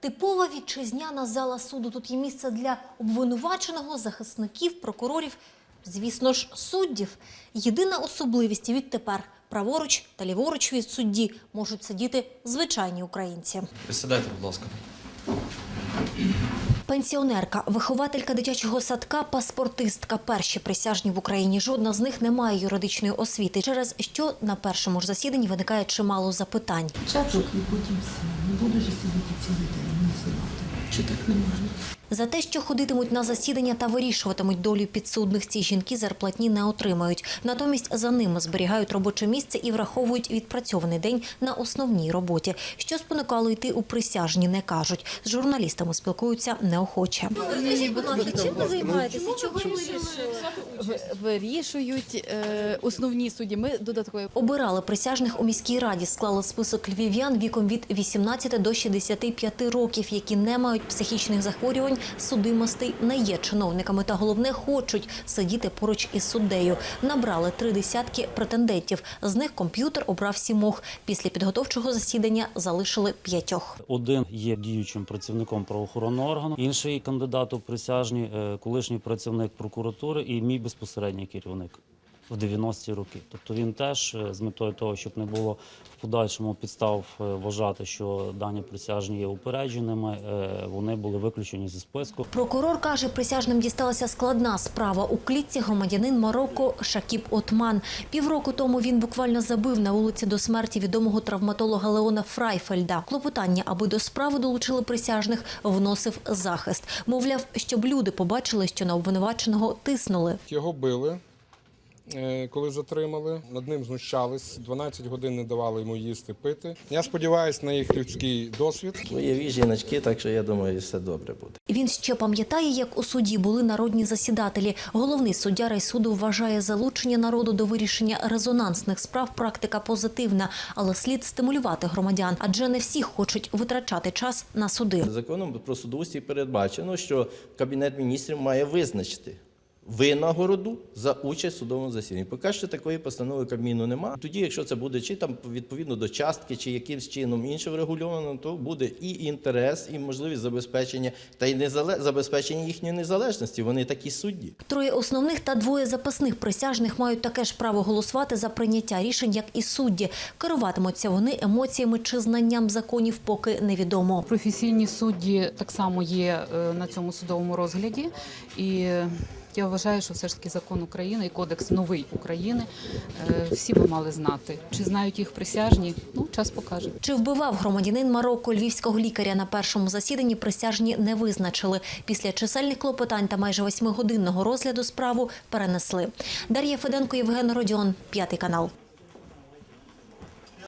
Типова вітчизняна зала суду. Тут є місце для обвинуваченого, захисників, прокурорів, звісно ж, суддів. Єдина особливість відтепер праворуч та ліворуч від судді можуть сидіти звичайні українці. Присідайте, будь ласка. Пенсіонерка, вихователька дитячого садка, паспортистка. Перші присяжні в Україні. Жодна з них не має юридичної освіти, через що на першому ж засіданні виникає чимало запитань. Чаток і потім все. Не буду ж сидіти цілий день називати. Чи так не можна? За те, що ходитимуть на засідання та вирішуватимуть долю підсудних, ці жінки зарплатні не отримають. Натомість за ними зберігають робоче місце і враховують відпрацьований день на основній роботі. Що спонукало йти у присяжні, не кажуть. З журналістами спілкуються неохоче. Скажіть, будь ласка, чим ви займаєтеся? Чого ви вирішили? вирішують е, основні судді. Ми додатково Обирали присяжних у міській раді, склали список львів'ян віком від 18 до 65 років, які не мають психічних захворювань, судимостей, не є чиновниками та головне хочуть сидіти поруч із суддею. Набрали три десятки претендентів. З них комп'ютер обрав сімох. Після підготовчого засідання залишили п'ятьох. Один є діючим працівником правоохоронного органу, інший кандидат у присяжні, е, колишній працівник прокуратури і мій безпосередній керівник в 90-ті роки. Тобто він теж е, з метою того, щоб не було в подальшому підстав е, вважати, що дані присяжні є упередженими, е, вони були виключені зі списку. Прокурор каже, присяжним дісталася складна справа. У клітці громадянин Марокко Шакіб Отман. Півроку тому він буквально забив на вулиці до смерті відомого травматолога Леона Фрайфельда. Клопотання, аби до справи долучили присяжних, вносив захист. Мовляв, щоб люди побачили, що на обвинуваченого тиснули. Його били, коли затримали. Над ним знущались. 12 годин не давали йому їсти, пити. Я сподіваюся на їх людський досвід. Бойові жіночки, так що я думаю, все добре буде. Він ще пам'ятає, як у суді були народні засідателі. Головний суддя райсуду вважає залучення народу до вирішення резонансних справ практика позитивна, але слід стимулювати громадян, адже не всі хочуть витрачати час на суди. Законом про судоустрій передбачено, що Кабінет міністрів має визначити винагороду за участь в судовому засіданні. Поки що такої постанови Кабміну немає. Тоді, якщо це буде чи там відповідно до частки, чи якимсь чином інше врегульовано, то буде і інтерес, і можливість забезпечення та й незале... забезпечення їхньої незалежності. Вони такі судді. Троє основних та двоє запасних присяжних мають таке ж право голосувати за прийняття рішень, як і судді. Керуватимуться вони емоціями чи знанням законів, поки невідомо. Професійні судді так само є е, на цьому судовому розгляді, і я вважаю, що все ж таки закон України і кодекс новий України е, всі би мали знати. Чи знають їх присяжні? Ну, час покаже. Чи вбивав громадянин Марокко львівського лікаря на першому засіданні присяжні не визначили. Після чисельних клопотань та майже восьмигодинного розгляду справу перенесли. Дар'я Феденко, Євген Родіон, п'ятий канал.